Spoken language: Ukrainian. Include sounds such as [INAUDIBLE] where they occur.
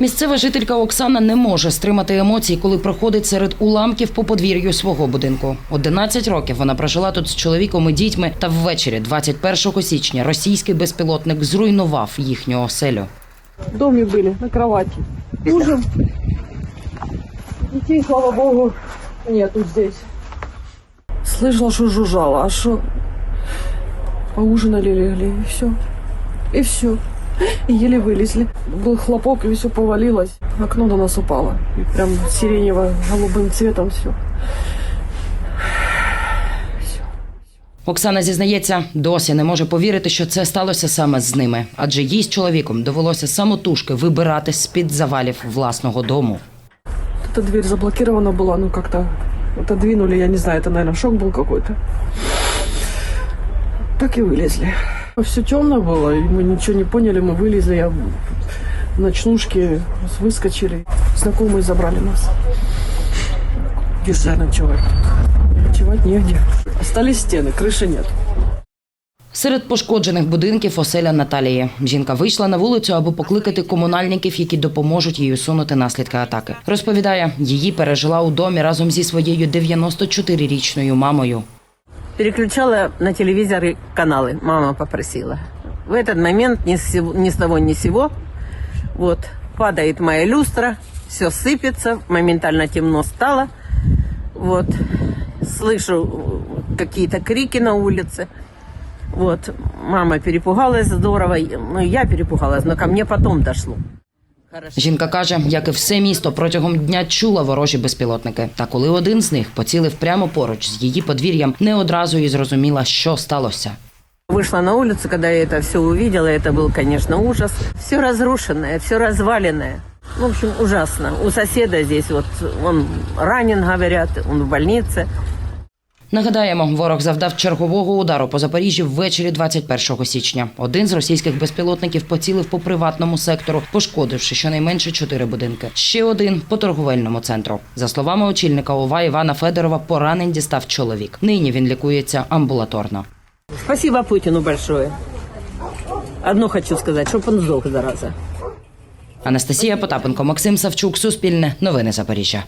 Місцева жителька Оксана не може стримати емоцій, коли проходить серед уламків по подвір'ю свого будинку. 11 років вона прожила тут з чоловіком і дітьми. Та ввечері, 21 січня, російський безпілотник зруйнував їхню оселю. в доме были, на кровати. Ужин. Детей, слава богу, нету здесь. Слышала, что жужжало, а что? Поужинали, легли, и все. И все. [LAUGHS] И еле вылезли. Был хлопок, и все повалилось. Окно на нас упало. И прям сиренево-голубым цветом все. [SIGHS] Оксана зізнається, досі не може повірити, що це сталося саме з ними, адже їй з чоловіком довелося самотужки вибирати з під завалів власного дому. Эта дверь заблокирована была, ну как-то отодвинули, я не знаю, это, наверное, шок был какой-то. Так и вылезли. Все темно было, и мы ничего не поняли, мы вылезли, я в ночнушке выскочили. Знакомые забрали нас. Где ночевать? Ночевать негде. Остались стены, крыши нет. Серед пошкоджених будинків оселя Наталії. Жінка вийшла на вулицю, аби покликати комунальників, які допоможуть їй усунути наслідки атаки. Розповідає, її пережила у домі разом зі своєю 94-річною мамою. Переключала на телевизоры каналы. Мама попросила. В этот момент ни с, сего- ни с того ни с сего вот, падает моя люстра, все сыпется, моментально темно стало. Вот, слышу э, какие-то крики на улице. Вот, мама перепугалась здорово, ну я перепугалась, но ко мне потом дошло. Хорошо. Жінка каже, як і все місто протягом дня чула ворожі безпілотники. Та коли один з них поцілив прямо поруч з її подвір'ям, не одразу і зрозуміла, що сталося. Вышла на улицу, когда я это все увидела, это был, конечно, ужас. Все разрушенное, все разваленное. В общем, ужасно. У соседа здесь вот он ранен, говорят, он в больнице. Нагадаємо, ворог завдав чергового удару по Запоріжжі ввечері 21 січня. Один з російських безпілотників поцілив по приватному сектору, пошкодивши щонайменше чотири будинки. Ще один по торговельному центру. За словами очільника ОВА Івана Федорова, поранень дістав чоловік. Нині він лікується амбулаторно. Спасибо Путину большое. Одно хочу сказать, чтобы он сдох, зараза. Анастасія Потапенко, Максим Савчук, Суспільне, Новини Запоріжжя.